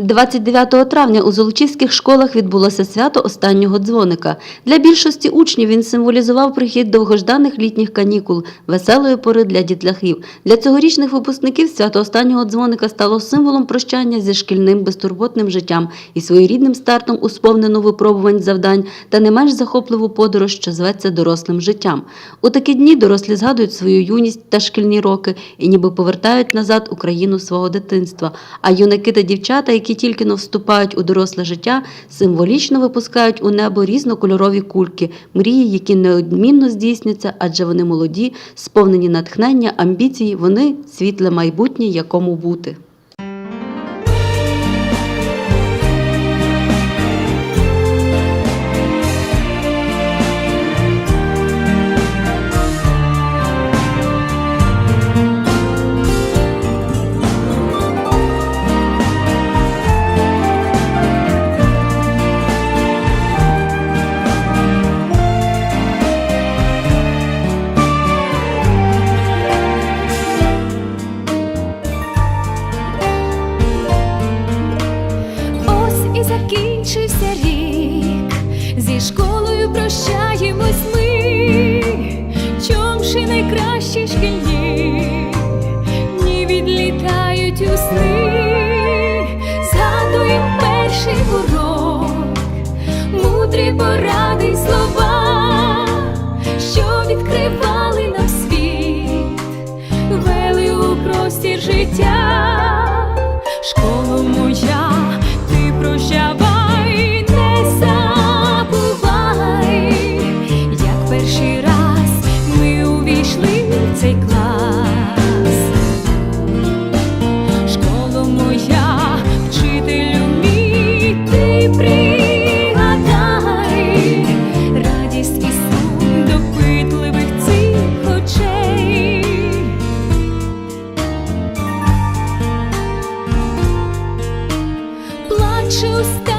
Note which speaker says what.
Speaker 1: 29 травня у Золочівських школах відбулося свято останнього дзвоника. Для більшості учнів він символізував прихід довгожданих літніх канікул, веселої пори для дітлахів. Для цьогорічних випускників свято останнього дзвоника стало символом прощання зі шкільним безтурботним життям і своєрідним стартом у сповнену випробувань завдань та не менш захопливу подорож, що зветься дорослим життям. У такі дні дорослі згадують свою юність та шкільні роки і ніби повертають назад Україну свого дитинства. А юнаки та дівчата, які тільки но вступають у доросле життя, символічно випускають у небо різнокольорові кульки, мрії, які неодмінно здійсняться, адже вони молоді, сповнені натхнення, амбіції, вони світле майбутнє, якому бути.
Speaker 2: Зі школою прощаємось ми, чомши найкращі шкільні, цей клас, школа моя, вчителю мій, ти пригадай радість і сум допитливих цих очей. Плачу.